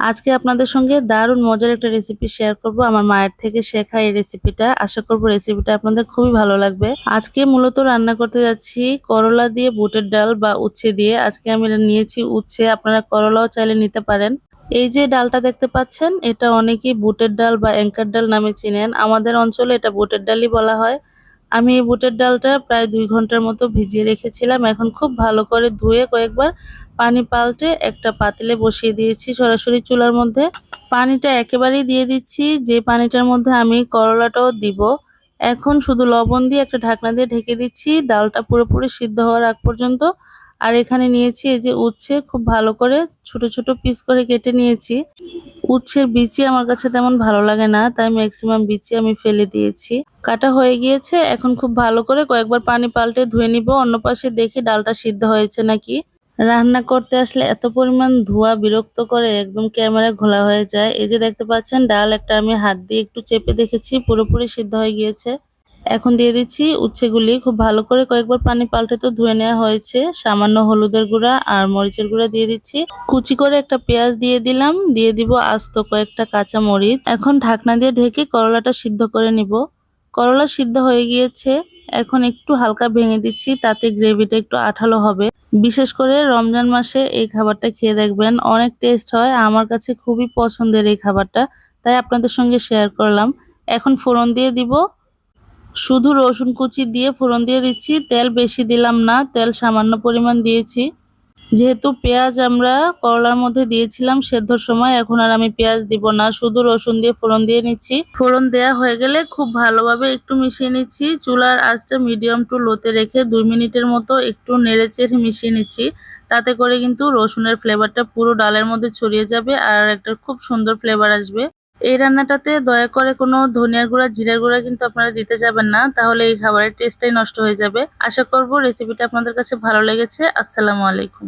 আজকে আপনাদের সঙ্গে দারুণ মজার একটা রেসিপি শেয়ার করব। আমার মায়ের থেকে শেখা এই রেসিপিটা আশা করব রেসিপিটা আপনাদের খুবই ভালো লাগবে। আজকে মূলত রান্না করতে যাচ্ছি করলা দিয়ে বুটের ডাল বা উচ্ছে দিয়ে। আজকে আমি নিয়েছি উচ্ছে। আপনারা করলাও চাইলে নিতে পারেন। এই যে ডালটা দেখতে পাচ্ছেন, এটা অনেকেই বুটের ডাল বা অ্যাঙ্কার ডাল নামে চিনেন। আমাদের অঞ্চলে এটা বুটের ডালই বলা হয়। আমি এই বুটের ডালটা প্রায় দুই ঘণ্টার মতো ভিজিয়ে রেখেছিলাম। এখন খুব ভালো করে ধুয়ে কয়েকবার পানি পাল্টে একটা পাতিলে বসিয়ে দিয়েছি সরাসরি চুলার মধ্যে। পানিটা একেবারেই দিয়ে দিচ্ছি, যে পানিটার মধ্যে আমি করলাটাও দিব। এখন শুধু লবণ দিয়ে একটা ঢাকনা দিয়ে ঢেকে দিচ্ছি, ডালটা পুরোপুরি সিদ্ধ হওয়ার আগ পর্যন্ত। আর এখানে নিয়েছি এই যে উচ্ছে, খুব ভালো করে ছোট ছোট পিস করে কেটে নিয়েছি। উচ্ছের বিচি আমার কাছে তেমন ভালো লাগে না, তাই ম্যাক্সিমাম বিচি আমি ফেলে দিয়েছি। কাটা হয়ে গিয়েছে, এখন খুব ভালো করে কয়েকবার পানি পাল্টে ধুয়ে নিব, অন্য পাশে দেখি ডালটা সিদ্ধ হয়েছে নাকি। রান্না করতে আসলে এত পরিমাণ ধোয়া বিরক্ত করে একদম ক্যামেরা ঘোলা হয়ে যায়। এই যে দেখতে পাচ্ছেন, ডাল একটা আমি হাত দিয়ে একটু চেপে দেখেছি, পুরোপুরি সিদ্ধ হয়ে গিয়েছে। এখন দিয়ে দিচ্ছি উচ্ছেগুলি। খুব ভালো করে কয়েকবার পানি পাল্টে তো ধুয়ে নেওয়া হয়েছে। সামান্য হলুদের গুঁড়া আর মরিচের গুঁড়া দিয়ে দিচ্ছি। কুচি করে একটা পেঁয়াজ দিয়ে দিলাম। দিয়ে দিব আস্ত কয়েকটা কাঁচা মরিচ। এখন ঢাকনা দিয়ে ঢেকে করলাটা সিদ্ধ করে নিব। করলা সিদ্ধ হয়ে গিয়েছে। এখন একটু হালকা ভেঙে দিচ্ছি, তাতে গ্রেভিটা একটু আঠালো হবে। বিশেষ করে রমজান মাসে এই খাবারটা খেয়ে দেখবেন, অনেক টেস্ট হয়। আমার কাছে খুবই পছন্দের এই খাবারটা, তাই আপনাদের সঙ্গে শেয়ার করলাম। এখন ফোড়ন দিয়ে দিব। শুধু রসুন কুচি দিয়ে ফোড়ন দিয়ে দিচ্ছি, তেল বেশি দিলাম না, তেল সামান্য পরিমাণ দিয়েছি। যেহেতু পেঁয়াজ আমরা করলার মধ্যে দিয়েছিলাম সেদ্ধর সময় এখন আর আমি পেঁয়াজ দিব না, শুধু রসুন দিয়ে ফোড়ন দিয়ে নিচ্ছি। ফোড়ন দেয়া হয়ে গেলে খুব ভালোভাবে একটু মিশিয়ে নিচ্ছি, চুলার আঁচটা মিডিয়াম টু লোতে রেখে দুই মিনিটের মতো একটু নেড়ে চেড়ে মিশিয়ে নিচ্ছি। তাতে করে কিন্তু রসুনের ফ্লেভারটা পুরো ডালের মধ্যে ছড়িয়ে যাবে আর একটা খুব সুন্দর ফ্লেভার আসবে। এই রান্নাটাতে দয়া করে কোনো ধনিয়ার গুঁড়া, জিরার গুঁড়া কিন্তু আপনারা দিতে যাবেন না। তাহলে এই খাবারের টেস্টটাই নষ্ট হয়ে যাবে। আশা করব রেসিপিটা আপনাদের কাছে ভালো লেগেছে। আসসালামু আলাইকুম।